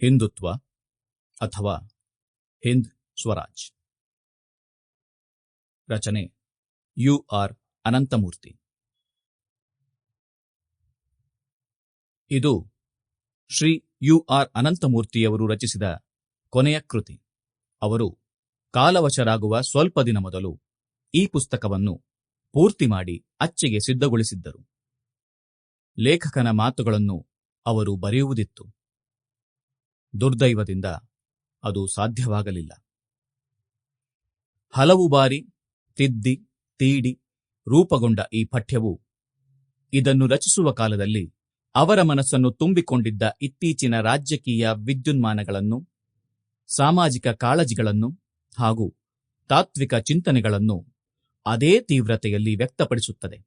ಹಿಂದುತ್ವ ಅಥವಾ ಹಿಂದ್ ಸ್ವರಾಜ್. ರಚನೆ you are Ananthamurthy. ಇದು ಶ್ರೀ ಯು ಆರ್ ಅನಂತಮೂರ್ತಿಯವರು ರಚಿಸಿದ ಕೊನೆಯ ಕೃತಿ. ಅವರು ಕಾಲವಶರಾಗುವ ಸ್ವಲ್ಪ ದಿನ ಮೊದಲು ಈ ಪುಸ್ತಕವನ್ನು ಪೂರ್ತಿ ಮಾಡಿ ಅಚ್ಚೆಗೆ ಸಿದ್ಧಗೊಳಿಸಿದ್ದರು. ಲೇಖಕನ ಮಾತುಗಳನ್ನು ಅವರು ಬರೆಯುವುದಿತ್ತು. ದುರ್ದೈವದಿಂದ ಅದು ಸಾಧ್ಯವಾಗಲಿಲ್ಲ. ಹಲವು ಬಾರಿ ತಿದ್ದಿ, ತೀಡಿ, ರೂಪಗೊಂಡ ಈ ಪಠ್ಯವು ಇದನ್ನು ರಚಿಸುವ ಕಾಲದಲ್ಲಿ ಅವರ ಮನಸ್ಸನ್ನು ತುಂಬಿಕೊಂಡಿದ್ದ ಇತ್ತೀಚಿನ ರಾಜಕೀಯ ವಿದ್ಯುನ್ಮಾನಗಳನ್ನು, ಸಾಮಾಜಿಕ ಕಾಳಜಿಗಳನ್ನು ಹಾಗೂ ತಾತ್ವಿಕ ಚಿಂತನೆಗಳನ್ನು ಅದೇ ತೀವ್ರತೆಯಲ್ಲಿ ವ್ಯಕ್ತಪಡಿಸುತ್ತದೆ.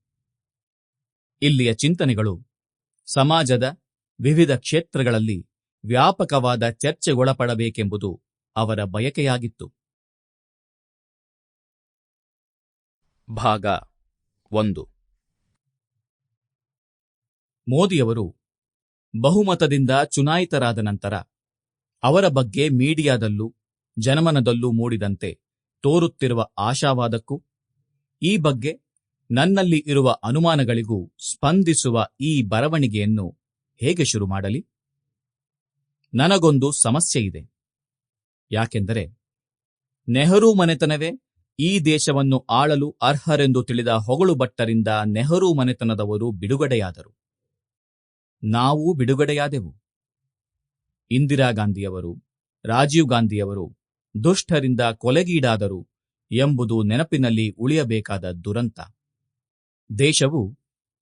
ಇಲ್ಲಿಯ ಚಿಂತನೆಗಳು ಸಮಾಜದ ವಿವಿಧ ಕ್ಷೇತ್ರಗಳಲ್ಲಿ ವ್ಯಾಪಕವಾದ ಚರ್ಚೆಗೊಳಪಡಬೇಕೆಂಬುದು ಅವರ ಬಯಕೆಯಾಗಿತ್ತು. ಭಾಗ ಒಂದು. ಮೋದಿಯವರು ಬಹುಮತದಿಂದ ಚುನಾಯಿತರಾದ ನಂತರ ಅವರ ಬಗ್ಗೆ ಮೀಡಿಯಾದಲ್ಲೂ ಜನಮನದಲ್ಲೂ ಮೂಡಿದಂತೆ ತೋರುತ್ತಿರುವ ಆಶಾವಾದಕ್ಕೂ ಈ ಬಗ್ಗೆ ನನ್ನಲ್ಲಿ ಇರುವ ಅನುಮಾನಗಳಿಗೂ ಸ್ಪಂದಿಸುವ ಈ ಬರವಣಿಗೆಯನ್ನು ಹೇಗೆ ಶುರು ಮಾಡಲಿ? ನನಗೊಂದು ಸಮಸ್ಯೆ ಇದೆ. ಯಾಕೆಂದರೆ ನೆಹರು ಮನೆತನವೇ ಈ ದೇಶವನ್ನು ಆಳಲು ಅರ್ಹರೆಂದು ತಿಳಿದ ಹೊಗಳು ಭಟ್ಟರಿಂದ ನೆಹರು ಮನೆತನದವರು ಬಿಡುಗಡೆಯಾದರು. ನಾವೂ ಬಿಡುಗಡೆಯಾದೆವು. ಇಂದಿರಾ ಗಾಂಧಿಯವರು, ರಾಜೀವ್ ಗಾಂಧಿಯವರು ದುಷ್ಟರಿಂದ ಕೊಲೆಗೀಡಾದರು ಎಂಬುದು ನೆನಪಿನಲ್ಲಿ ಉಳಿಯಬೇಕಾದ ದುರಂತ. ದೇಶವು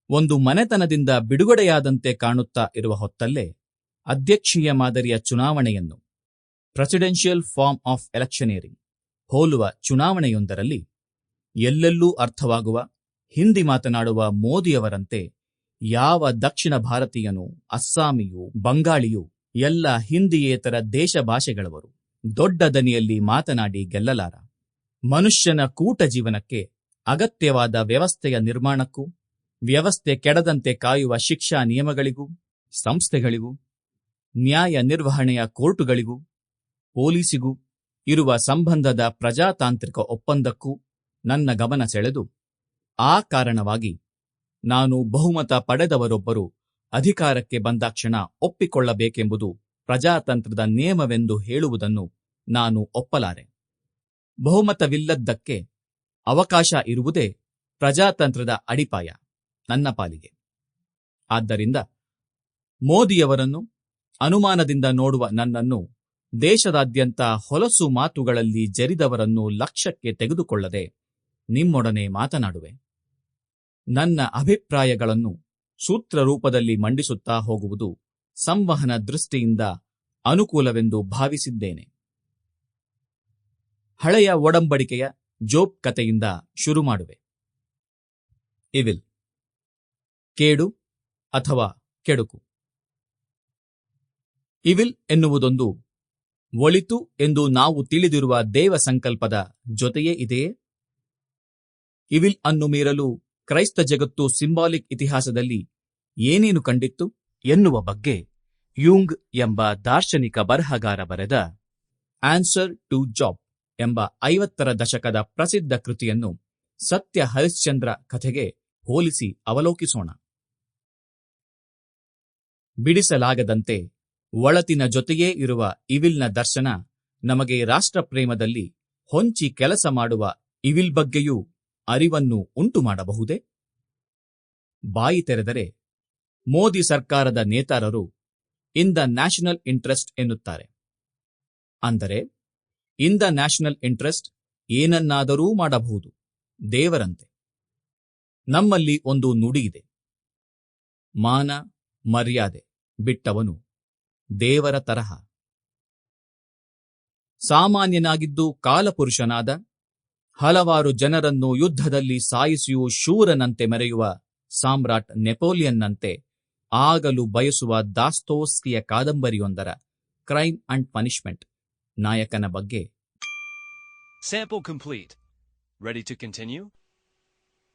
ಒಂದು ಮನೆತನದಿಂದ ಬಿಡುಗಡೆಯಾದಂತೆ ಕಾಣುತ್ತಾ ಇರುವ ಹೊತ್ತಲ್ಲೇ ಅಧ್ಯಕ್ಷೀಯ ಮಾದರಿಯ ಚುನಾವಣೆಯನ್ನು ಪ್ರೆಸಿಡೆನ್ಷಿಯಲ್ ಫಾರ್ಮ್ ಆಫ್ ಎಲೆಕ್ಷನೇರಿಂಗ್ ಹೋಲುವ ಚುನಾವಣೆಯೊಂದರಲ್ಲಿ ಎಲ್ಲೆಲ್ಲೂ ಅರ್ಥವಾಗುವ, ಹಿಂದಿ ಮಾತನಾಡುವ ಮೋದಿಯವರಂತೆ ಯಾವ ದಕ್ಷಿಣ ಭಾರತೀಯನೂ, ಅಸ್ಸಾಮಿಯೂ, ಬಂಗಾಳಿಯೂ, ಎಲ್ಲ ಹಿಂದಿಯೇತರ ದೇಶ ಭಾಷೆಗಳವರು ದೊಡ್ಡ ದನಿಯಲ್ಲಿ ಮಾತನಾಡಿ ಗೆಲ್ಲಲಾರ. ಮನುಷ್ಯನ ಕೂಟ ಜೀವನಕ್ಕೆ ಅಗತ್ಯವಾದ ವ್ಯವಸ್ಥೆಯ ನಿರ್ಮಾಣಕ್ಕೂ, ವ್ಯವಸ್ಥೆ ಕೆಡದಂತೆ ಕಾಯುವ ಶಿಕ್ಷಾ ನಿಯಮಗಳಿಗೂ, ಸಂಸ್ಥೆಗಳಿಗೂ ನ್ಯಾಯ ನಿರ್ವಹಣೆಯ ಕೋರ್ಟುಗಳಿಗೂ, ಪೊಲೀಸಿಗೂ ಇರುವ ಸಂಬಂಧದ ಪ್ರಜಾತಾಂತ್ರಿಕ ಒಪ್ಪಂದಕ್ಕೂ ನನ್ನ ಗಮನ ಸೆಳೆದು, ಆ ಕಾರಣವಾಗಿ ನಾನು ಬಹುಮತ ಪಡೆದವರೊಬ್ಬರು ಅಧಿಕಾರಕ್ಕೆ ಬಂದಾಕ್ಷಣ ಒಪ್ಪಿಕೊಳ್ಳಬೇಕೆಂಬುದು ಪ್ರಜಾತಂತ್ರದ ನಿಯಮವೆಂದು ಹೇಳುವುದನ್ನು ನಾನು ಒಪ್ಪಲಾರೆ. ಬಹುಮತವಿಲ್ಲದ್ದಕ್ಕೆ ಅವಕಾಶ ಇರುವುದೇ ಪ್ರಜಾತಂತ್ರದ ಅಡಿಪಾಯ, ನನ್ನ ಪಾಲಿಗೆ. ಆದ್ದರಿಂದ ಮೋದಿಯವರನ್ನು ಅನುಮಾನದಿಂದ ನೋಡುವ ನನ್ನನ್ನು ದೇಶದಾದ್ಯಂತ ಹೊಲಸು ಮಾತುಗಳಲ್ಲಿ ಜರಿದವರನ್ನು ಲಕ್ಷ್ಯಕ್ಕೆ ತೆಗೆದುಕೊಳ್ಳದೆ ನಿಮ್ಮೊಡನೆ ಮಾತನಾಡುವೆ. ನನ್ನ ಅಭಿಪ್ರಾಯಗಳನ್ನು ಸೂತ್ರ ರೂಪದಲ್ಲಿ ಮಂಡಿಸುತ್ತಾ ಹೋಗುವುದು ಸಂವಹನ ದೃಷ್ಟಿಯಿಂದ ಅನುಕೂಲವೆಂದು ಭಾವಿಸಿದ್ದೇನೆ. ಹಳೆಯ ಒಡಂಬಡಿಕೆಯ ಜೋಪ್ ಕಥೆಯಿಂದ ಶುರು ಮಾಡುವೆ. ಇವಿಲ್. ಕೇಡು ಅಥವಾ ಕೆಡುಕು. ಇವಿಲ್ ಎನ್ನುವುದೊಂದು ಒಳಿತು ಎಂದು ನಾವು ತಿಳಿದಿರುವ ದೇವ ಸಂಕಲ್ಪದ ಜೊತೆಯೇ ಇದೆಯೇ? ಇವಿಲ್ ಅನ್ನು ಮೀರಲು ಕ್ರೈಸ್ತ ಜಗತ್ತು ಸಿಂಬಾಲಿಕ್ ಇತಿಹಾಸದಲ್ಲಿ ಏನೇನು ಕಂಡಿತ್ತು ಎನ್ನುವ ಬಗ್ಗೆ ಯೂಂಗ್ ಎಂಬ ದಾರ್ಶನಿಕ ಬರಹಗಾರ ಬರೆದ ಆನ್ಸರ್ ಟು ಜಾಬ್ ಎಂಬ ಐವತ್ತರ ದಶಕದ ಪ್ರಸಿದ್ಧ ಕೃತಿಯನ್ನು ಸತ್ಯ ಹರಿಶ್ಚಂದ್ರ ಕಥೆಗೆ ಹೋಲಿಸಿ ಅವಲೋಕಿಸೋಣ. ಬಿಡಿಸಲಾಗದಂತೆ ಒಳತಿನ ಜೊತೆಯೇ ಇರುವ ಇವಿಲ್ನ ದರ್ಶನ ನಮಗೆ ರಾಷ್ಟ್ರಪ್ರೇಮದಲ್ಲಿ ಹೊಂಚಿ ಕೆಲಸ ಮಾಡುವ ಇವಿಲ್ ಬಗ್ಗೆಯೂ ಅರಿವನ್ನು ಉಂಟು ಮಾಡಬಹುದೇ ಬಾಯಿ ತೆರೆದರೆ ಮೋದಿ ಸರ್ಕಾರದ ನೇತಾರರು ಇನ್ ದ ನ್ಯಾಷನಲ್ ಇಂಟ್ರೆಸ್ಟ್ ಎನ್ನುತ್ತಾರೆ. ಅಂದರೆ, ಇನ್ ದ ನ್ಯಾಷನಲ್ ಇಂಟ್ರೆಸ್ಟ್ ಏನನ್ನಾದರೂ ಮಾಡಬಹುದು, ದೇವರಂತೆ. ನಮ್ಮಲ್ಲಿ ಒಂದು ನುಡಿ ಇದೆ. ಮಾನ, ಮರ್ಯಾದೆ ಬಿಟ್ಟವನು ದೇವರ ತರಹ. ಸಾಮಾನ್ಯನಾಗಿದ್ದು ಕಾಲಪುರುಷನಾದ, ಹಲವಾರು ಜನರನ್ನು ಯುದ್ಧದಲ್ಲಿ ಸಾಯಿಸಿಯೂ ಶೂರನಂತೆ ಮೆರೆಯುವ ಸಾಮ್ರಾಟ್ ನೆಪೋಲಿಯನ್ನಂತೆ ಆಗಲು ಬಯಸುವ ದಾಸ್ತೋಸ್ಕಿಯ ಕಾದಂಬರಿಯೊಂದರ, ಕ್ರೈಮ್ ಅಂಡ್ ಪನಿಷ್ಮೆಂಟ್, ನಾಯಕನ ಬಗ್ಗೆ. Sample complete ready to continue?